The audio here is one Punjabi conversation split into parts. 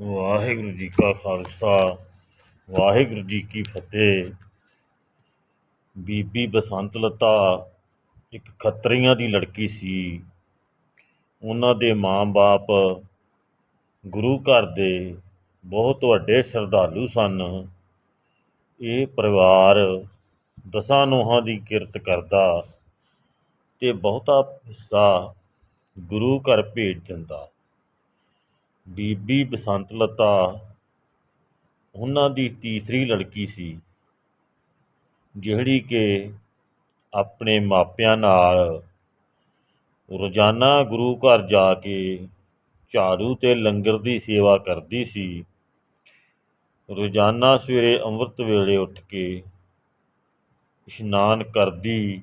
ਵਾਹਿਗੁਰੂ ਜੀ ਕਾ ਖਾਲਸਾ, ਵਾਹਿਗੁਰੂ ਜੀ ਕੀ ਫਤਿਹ। ਬੀਬੀ ਬਸੰਤ ਲਤਾ ਇੱਕ ਖੱਤਰੀਆਂ ਦੀ ਲੜਕੀ ਸੀ। ਉਹਨਾਂ ਦੇ ਮਾਂ-ਬਾਪ ਗੁਰੂ ਘਰ ਦੇ ਬਹੁਤ ਵੱਡੇ ਸ਼ਰਧਾਲੂ ਸਨ। ਇਹ ਪਰਿਵਾਰ ਦਸਾਂ ਨੋਹਾਂ ਦੀ ਕਿਰਤ ਕਰਦਾ ਤੇ ਬਹੁਤਾ ਹਿੱਸਾ ਗੁਰੂ ਘਰ ਭੇਜ ਦਿੰਦਾ। ਬੀਬੀ ਬਸੰਤ ਲਤਾ, ਉਹਨਾਂ ਦੀ ਤੀਸਰੀ ਲੜਕੀ ਸੀ, ਜਿਹੜੀ ਕਿ ਆਪਣੇ ਮਾਪਿਆਂ ਨਾਲ ਰੋਜ਼ਾਨਾ ਗੁਰੂ ਘਰ ਜਾ ਕੇ ਝਾੜੂ ਤੇ ਲੰਗਰ ਦੀ ਸੇਵਾ ਕਰਦੀ ਸੀ। ਰੋਜ਼ਾਨਾ ਸਵੇਰੇ ਅੰਮ੍ਰਿਤ ਵੇਲੇ ਉੱਠ ਕੇ ਇਸ਼ਨਾਨ ਕਰਦੀ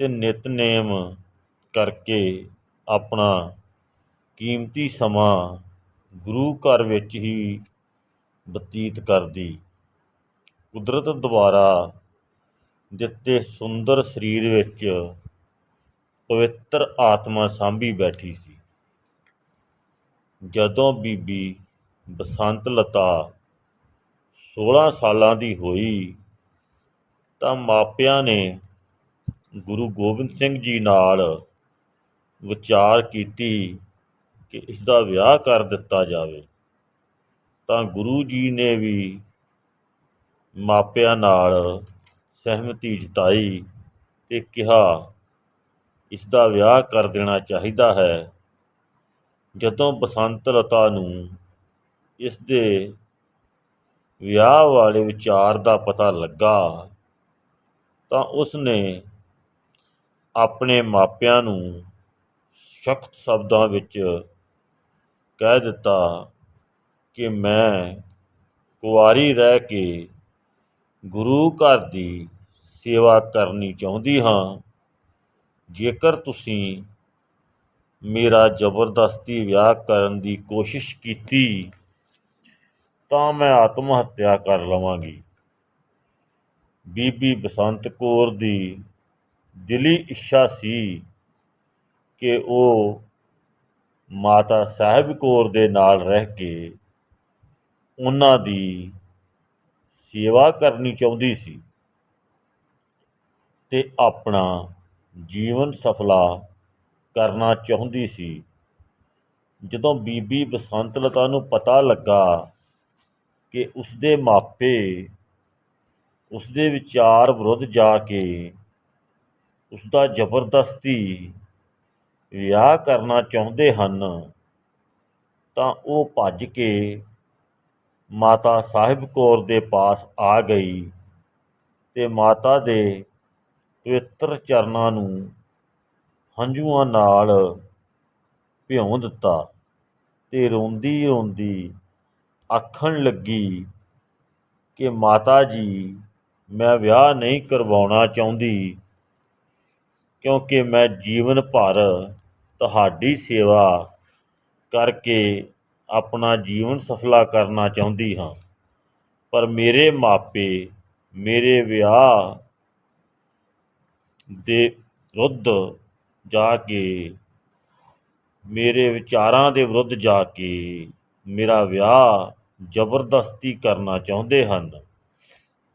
ਤੇ ਨਿਤਨੇਮ ਕਰਕੇ ਆਪਣਾ ਕੀਮਤੀ ਸਮਾਂ ਗੁਰੂ ਘਰ ਵਿੱਚ ਹੀ ਬਤੀਤ ਕਰਦੀ। ਕੁਦਰਤ ਦੁਆਰਾ ਦਿੱਤੇ ਸੁੰਦਰ ਸਰੀਰ ਵਿੱਚ ਪਵਿੱਤਰ ਆਤਮਾ ਸਾਂਭੀ ਬੈਠੀ ਸੀ। ਜਦੋਂ ਬੀਬੀ ਬਸੰਤ ਲਤਾ 16 ਸਾਲਾਂ ਦੀ ਹੋਈ ਤਾਂ ਮਾਪਿਆਂ ਨੇ ਗੁਰੂ ਗੋਬਿੰਦ ਸਿੰਘ ਜੀ ਨਾਲ ਵਿਚਾਰ ਕੀਤੀ ਕਿ ਇਸ ਦਾ ਵਿਆਹ ਕਰ ਦਿੱਤਾ ਜਾਵੇ, ਤਾਂ ਗੁਰੂ ਜੀ ਨੇ ਵੀ ਮਾਪਿਆਂ ਨਾਲ ਸਹਿਮਤੀ ਜਤਾਈ ਤੇ ਕਿਹਾ ਇਸ ਦਾ ਵਿਆਹ ਕਰ ਦੇਣਾ ਚਾਹੀਦਾ ਹੈ। ਜਦੋਂ ਬਸੰਤ ਲਤਾ ਨੂੰ ਇਸ ਦੇ ਵਿਆਹ ਵਾਲੇ ਵਿਚਾਰ ਦਾ ਪਤਾ ਲੱਗਾ, ਤਾਂ ਉਸ ਨੇ ਆਪਣੇ ਮਾਪਿਆਂ ਨੂੰ ਸਖਤ ਸ਼ਬਦਾਂ ਵਿੱਚ ਕਹਿ ਦਿੱਤਾ ਕਿ ਮੈਂ ਕੁਆਰੀ ਰਹਿ ਕੇ ਗੁਰੂ ਘਰ ਦੀ ਸੇਵਾ ਕਰਨੀ ਚਾਹੁੰਦੀ ਹਾਂ। ਜੇਕਰ ਤੁਸੀਂ ਮੇਰਾ ਜ਼ਬਰਦਸਤੀ ਵਿਆਹ ਕਰਨ ਦੀ ਕੋਸ਼ਿਸ਼ ਕੀਤੀ, ਤਾਂ ਮੈਂ ਆਤਮ ਹੱਤਿਆ ਕਰ ਲਵਾਂਗੀ। ਬੀਬੀ ਬਸੰਤ ਕੌਰ ਦੀ ਦਿਲੀ ਇੱਛਾ ਸੀ ਕਿ ਉਹ ਮਾਤਾ ਸਾਹਿਬ ਕੌਰ ਦੇ ਨਾਲ ਰਹਿ ਕੇ ਉਹਨਾਂ ਦੀ ਸੇਵਾ ਕਰਨੀ ਚਾਹੁੰਦੀ ਸੀ ਤੇ ਆਪਣਾ ਜੀਵਨ ਸਫਲਾ ਕਰਨਾ ਚਾਹੁੰਦੀ ਸੀ। ਜਦੋਂ ਬੀਬੀ ਬਸੰਤ ਲਤਾ ਨੂੰ ਪਤਾ ਲੱਗਾ ਕਿ ਉਸਦੇ ਮਾਪੇ ਉਸਦੇ ਵਿਚਾਰ ਵਿਰੁੱਧ ਜਾ ਕੇ ਉਸਦਾ ਜ਼ਬਰਦਸਤੀ ਵਿਆਹ ਕਰਨਾ ਚਾਹੁੰਦੇ ਹਨ, ਤਾਂ ਉਹ ਭੱਜ ਕੇ ਮਾਤਾ ਸਾਹਿਬ ਕੌਰ ਦੇ ਪਾਸ ਆ ਗਈ ਤੇ ਮਾਤਾ ਦੇ ਪਵਿੱਤਰ ਚਰਨਾਂ ਨੂੰ ਹੰਝੂਆਂ ਨਾਲ ਭਿਉਂ ਦਿੱਤਾ ਤੇ ਰੋਂਦੀ ਰੋਂਦੀ ਆਖਣ ਲੱਗੀ ਕਿ ਮਾਤਾ ਜੀ, ਮੈਂ ਵਿਆਹ ਨਹੀਂ ਕਰਵਾਉਣਾ ਚਾਹੁੰਦੀ ਕਿਉਂਕਿ ਮੈਂ ਜੀਵਨ ਭਰ ਤੁਹਾਡੀ ਸੇਵਾ ਕਰਕੇ ਆਪਣਾ ਜੀਵਨ ਸਫਲਾ ਕਰਨਾ ਚਾਹੁੰਦੀ ਹਾਂ। ਪਰ ਮੇਰੇ ਮਾਪੇ, ਮੇਰੇ ਵਿਆਹ ਦੇ ਵਿਰੁੱਧ ਜਾ ਕੇ, ਮੇਰੇ ਵਿਚਾਰਾਂ ਦੇ ਵਿਰੁੱਧ ਜਾ ਕੇ ਮੇਰਾ ਵਿਆਹ ਜ਼ਬਰਦਸਤੀ ਕਰਨਾ ਚਾਹੁੰਦੇ ਹਨ।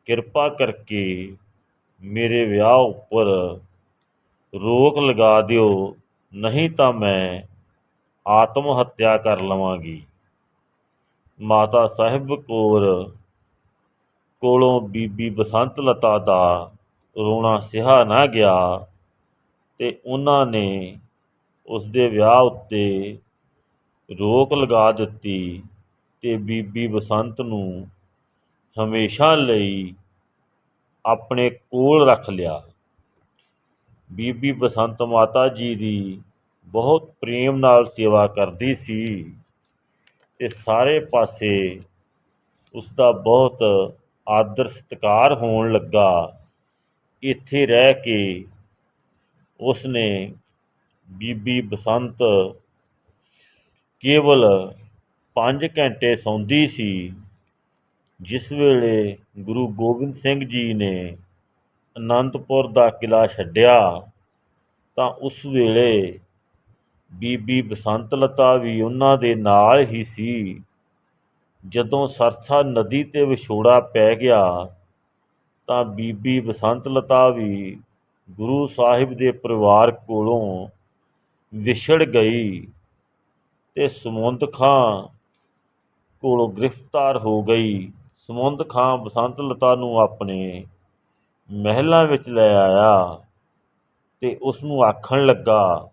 ਕਿਰਪਾ ਕਰਕੇ ਮੇਰੇ ਵਿਆਹ ਉੱਪਰ ਰੋਕ ਲਗਾ ਦਿਓ। ਨਹੀਂ ਤਾਂ ਮੈਂ ਆਤਮ ਹੱਤਿਆ ਕਰ ਲਵਾਂਗੀ। ਮਾਤਾ ਸਾਹਿਬ ਕੌਰ ਕੋਲੋਂ ਬੀਬੀ ਬਸੰਤ ਲਤਾ ਦਾ ਰੋਣਾ ਸਿਹਾ ਨਾ ਗਿਆ ਤੇ ਉਹਨਾਂ ਨੇ ਉਸ ਦੇ ਵਿਆਹ ਉੱਤੇ ਰੋਕ ਲਗਾ ਦਿੱਤੀ ਤੇ ਬੀਬੀ ਬਸੰਤ ਨੂੰ ਹਮੇਸ਼ਾ ਲਈ ਆਪਣੇ ਕੋਲ ਰੱਖ ਲਿਆ। ਬੀਬੀ ਬਸੰਤ ਮਾਤਾ ਜੀ ਦੀ ਬਹੁਤ ਪ੍ਰੇਮ ਨਾਲ ਸੇਵਾ ਕਰਦੀ ਸੀ ਤੇ ਸਾਰੇ ਪਾਸੇ ਉਸ ਦਾ ਬਹੁਤ ਆਦਰ ਸਤਿਕਾਰ ਹੋਣ ਲੱਗਾ। ਇੱਥੇ ਰਹਿ ਕੇ ਉਸ ਨੇ ਬੀਬੀ ਬਸੰਤ ਕੇਵਲ 5 ਘੰਟੇ ਸੌਂਦੀ ਸੀ, ਜਿਸ ਵੇਲੇ ਗੁਰੂ ਗੋਬਿੰਦ ਸਿੰਘ ਜੀ ਨੇ ਅਨੰਦਪੁਰ ਦਾ ਕਿਲਾ ਛੱਡਿਆ, ਤਾਂ ਉਸ ਵੇਲੇ ਬੀਬੀ ਬਸੰਤ ਲਤਾ ਵੀ ਉਹਨਾਂ ਦੇ ਨਾਲ ਹੀ ਸੀ। ਜਦੋਂ ਸਰਸਾ ਨਦੀ ਤੇ ਵਿਛੋੜਾ ਪੈ ਗਿਆ, ਤਾਂ ਬੀਬੀ ਬਸੰਤ ਲਤਾ ਵੀ ਗੁਰੂ ਸਾਹਿਬ ਦੇ ਪਰਿਵਾਰ ਕੋਲੋਂ ਵਿਛੜ ਗਈ ਤੇ ਸਮੁੰਦ ਖਾਂ ਕੋਲੋਂ ਗ੍ਰਿਫਤਾਰ ਹੋ ਗਈ। ਸਮੁੰਦ ਖਾਂ ਬਸੰਤ ਲਤਾ ਨੂੰ ਆਪਣੇ ਮਹਿਲਾਂ ਵਿੱਚ ਲੈ ਆਇਆ ਤੇ ਉਸ ਨੂੰ ਆਖਣ ਲੱਗਾ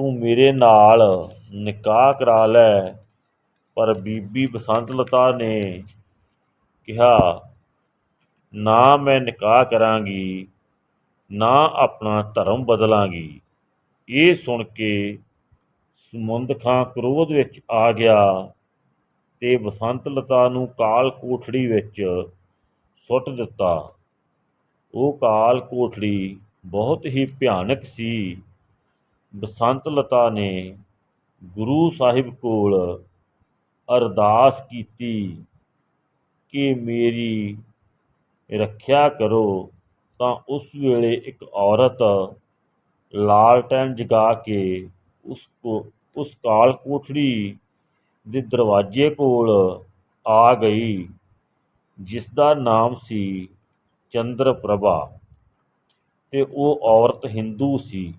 ਤੂੰ ਮੇਰੇ ਨਾਲ ਨਿਕਾਹ ਕਰਾ ਲੈ। ਪਰ ਬੀਬੀ ਬਸੰਤ ਲਤਾ ਨੇ ਕਿਹਾ, ਨਾ ਮੈਂ ਨਿਕਾਹ ਕਰਾਂਗੀ, ਨਾ ਆਪਣਾ ਧਰਮ ਬਦਲਾਂਗੀ। ਇਹ ਸੁਣ ਕੇ ਸਮੁੰਦ ਖਾਂ ਕ੍ਰੋਧ ਵਿੱਚ ਆ ਗਿਆ ਤੇ ਬਸੰਤ ਲਤਾ ਨੂੰ ਕਾਲ ਕੋਠੜੀ ਵਿੱਚ ਸੁੱਟ ਦਿੱਤਾ। ਉਹ ਕਾਲ ਕੋਠੜੀ ਬਹੁਤ ਹੀ ਭਿਆਨਕ ਸੀ। ਬਸੰਤ ਲਤਾ ਨੇ ਗੁਰੂ ਸਾਹਿਬ ਕੋਲ ਅਰਦਾਸ ਕੀਤੀ ਕਿ ਮੇਰੀ ਰੱਖਿਆ ਕਰੋ, ਤਾਂ ਉਸ ਵੇਲੇ ਇੱਕ ਔਰਤ ਲਾਲਟੈਨ ਜਗਾ ਕੇ ਉਸ ਕੋ, ਉਸ ਕਾਲ ਕੋਠੜੀ ਦੇ ਦਰਵਾਜ਼ੇ ਕੋਲ ਆ ਗਈ, ਜਿਸ ਦਾ ਨਾਮ ਸੀ ਚੰਦਰ ਪ੍ਰਭਾ ਤੇ ਉਹ ਔਰਤ ਹਿੰਦੂ ਸੀ।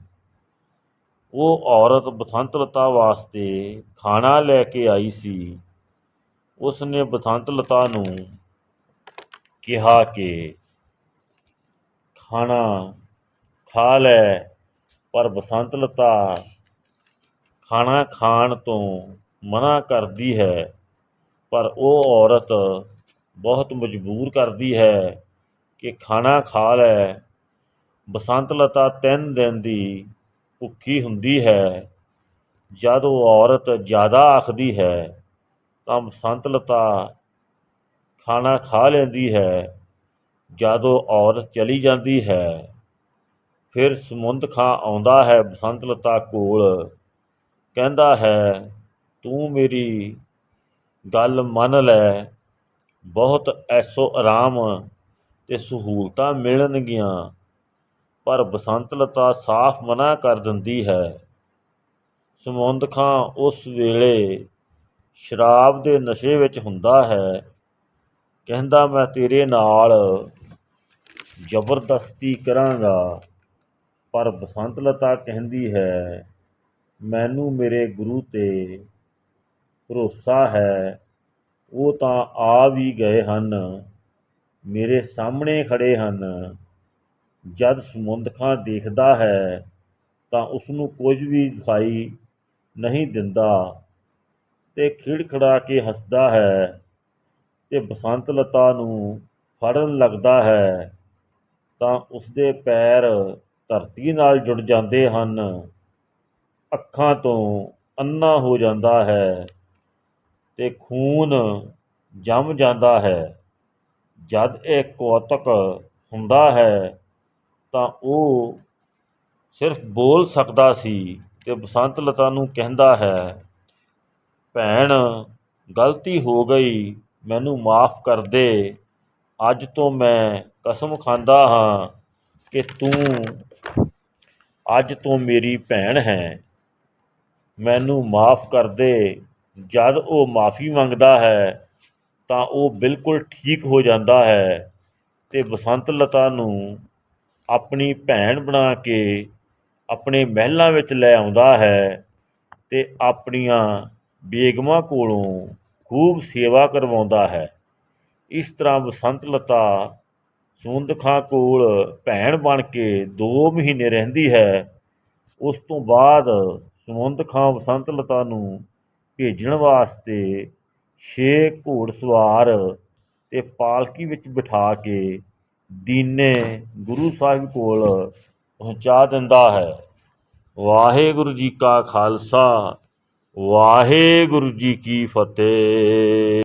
ਉਹ ਔਰਤ ਬਸੰਤ ਲਤਾ ਵਾਸਤੇ ਖਾਣਾ ਲੈ ਕੇ ਆਈ ਸੀ। ਉਸ ਨੇ ਬਸੰਤ ਲਤਾ ਨੂੰ ਕਿਹਾ ਕਿ ਖਾਣਾ ਖਾ ਲੈ, ਪਰ ਬਸੰਤ ਲਤਾ ਖਾਣਾ ਖਾਣ ਤੋਂ ਮਨਾ ਕਰਦੀ ਹੈ। ਪਰ ਉਹ ਔਰਤ ਬਹੁਤ ਮਜਬੂਰ ਕਰਦੀ ਹੈ ਕਿ ਖਾਣਾ ਖਾ ਲੈ। ਬਸੰਤ ਲਤਾ ਤਿੰਨ ਦਿਨ ਦੀ ਭੁੱਖੀ ਹੁੰਦੀ ਹੈ, ਜਦ ਉਹ ਔਰਤ ਜ਼ਿਆਦਾ ਆਖਦੀ ਹੈ, ਤਾਂ ਬਸੰਤ ਲਤਾ ਖਾਣਾ ਖਾ ਲੈਂਦੀ ਹੈ, ਜਦ ਉਹ ਔਰਤ ਚਲੀ ਜਾਂਦੀ ਹੈ। ਫਿਰ ਸਮੁੰਦ ਖਾਂ ਆਉਂਦਾ ਹੈ ਬਸੰਤ ਲਤਾ ਕੋਲ, ਕਹਿੰਦਾ ਹੈ, ਤੂੰ ਮੇਰੀ ਗੱਲ ਮੰਨ ਲੈ, ਬਹੁਤ ਐਸੋ ਆਰਾਮ ਤੇ ਸਹੂਲਤਾਂ ਮਿਲਣਗੀਆਂ। ਪਰ ਬਸੰਤ ਲਤਾ ਸਾਫ਼ ਮਨਾ ਕਰ ਦਿੰਦੀ ਹੈ। ਸਮੁੰਦ ਖਾਂ ਉਸ ਵੇਲੇ ਸ਼ਰਾਬ ਦੇ ਨਸ਼ੇ ਵਿੱਚ ਹੁੰਦਾ ਹੈ। ਕਹਿੰਦਾ, ਮੈਂ ਤੇਰੇ ਨਾਲ ਜ਼ਬਰਦਸਤੀ ਕਰਾਂਗਾ। ਪਰ ਬਸੰਤ ਲਤਾ ਕਹਿੰਦੀ ਹੈ, ਮੈਨੂੰ ਮੇਰੇ ਗੁਰੂ ਤੇ ਭਰੋਸਾ ਹੈ। ਉਹ ਤਾਂ ਆ ਵੀ ਗਏ ਹਨ, ਮੇਰੇ ਸਾਹਮਣੇ ਖੜੇ ਹਨ। ਜਦ ਸਮੁੰਦ ਖਾਂ ਦੇਖਦਾ ਹੈ ਤਾਂ ਉਸ ਨੂੰ ਕੁਝ ਵੀ ਦਿਖਾਈ ਨਹੀਂ ਦਿੰਦਾ ਤੇ ਖਿੜਖੜਾ ਕੇ ਹੱਸਦਾ ਹੈ ਤੇ ਬਸੰਤ ਲਤਾ ਨੂੰ ਫੜਨ ਲੱਗਦਾ ਹੈ ਤਾਂ ਉਸਦੇ ਪੈਰ ਧਰਤੀ ਨਾਲ ਜੁੜ ਜਾਂਦੇ ਹਨ। ਅੱਖਾਂ ਤੋਂ ਅੰਨਾ ਹੋ ਜਾਂਦਾ ਹੈ ਤੇ ਖੂਨ ਜੰਮ ਜਾਂਦਾ ਹੈ। ਜਦ ਇਹ ਕੌਤਕ ਹੁੰਦਾ ਹੈ ਤਾਂ ਉਹ ਸਿਰਫ ਬੋਲ ਸਕਦਾ ਸੀ ਤੇ ਬਸੰਤ ਲਤਾ ਨੂੰ ਕਹਿੰਦਾ ਹੈ, ਭੈਣ, ਗਲਤੀ ਹੋ ਗਈ, ਮੈਨੂੰ ਮਾਫ ਕਰ ਦੇ। ਅੱਜ ਤੋਂ ਮੈਂ ਕਸਮ ਖਾਂਦਾ ਹਾਂ ਕਿ ਤੂੰ ਅੱਜ ਤੋਂ ਮੇਰੀ ਭੈਣ ਹੈ। ਮੈਨੂੰ ਮਾਫ ਕਰ ਦੇ। ਜਦ ਉਹ ਮਾਫੀ ਮੰਗਦਾ ਹੈ, ਤਾਂ ਉਹ ਬਿਲਕੁਲ ਠੀਕ ਹੋ ਜਾਂਦਾ ਹੈ ਤੇ ਬਸੰਤ ਲਤਾ ਨੂੰ ਆਪਣੀ ਭੈਣ ਬਣਾ ਕੇ ਆਪਣੇ ਮਹਿਲਾਂ ਵਿੱਚ ਲੈ ਆਉਂਦਾ ਹੈ ਤੇ ਆਪਣੀਆਂ ਬੇਗਮਾਂ ਕੋਲੋਂ ਖੂਬ ਸੇਵਾ ਕਰਵਾਉਂਦਾ ਹੈ। ਇਸ ਤਰ੍ਹਾਂ ਬਸੰਤ ਲਤਾ ਸਮੁੰਦ ਖਾਂ ਕੋਲ ਭੈਣ ਬਣ ਕੇ 2 ਮਹੀਨੇ ਰਹਿੰਦੀ ਹੈ। ਉਸ ਤੋਂ ਬਾਅਦ ਸਮੁੰਦ ਖਾਂ ਬਸੰਤ ਲਤਾ ਨੂੰ ਭੇਜਣ ਵਾਸਤੇ ਛੇ ਘੋੜਸਵਾਰ ਤੇ ਪਾਲਕੀ ਵਿੱਚ ਬਿਠਾ ਕੇ ਦੀਨੇ ਗੁਰੂ ਸਾਹਿਬ ਕੋਲ ਪਹੁੰਚਾ ਦਿੰਦਾ ਹੈ। ਵਾਹਿਗੁਰੂ ਜੀ ਕਾ ਖਾਲਸਾ, ਵਾਹਿਗੁਰੂ ਜੀ ਕੀ ਫਤਿਹ।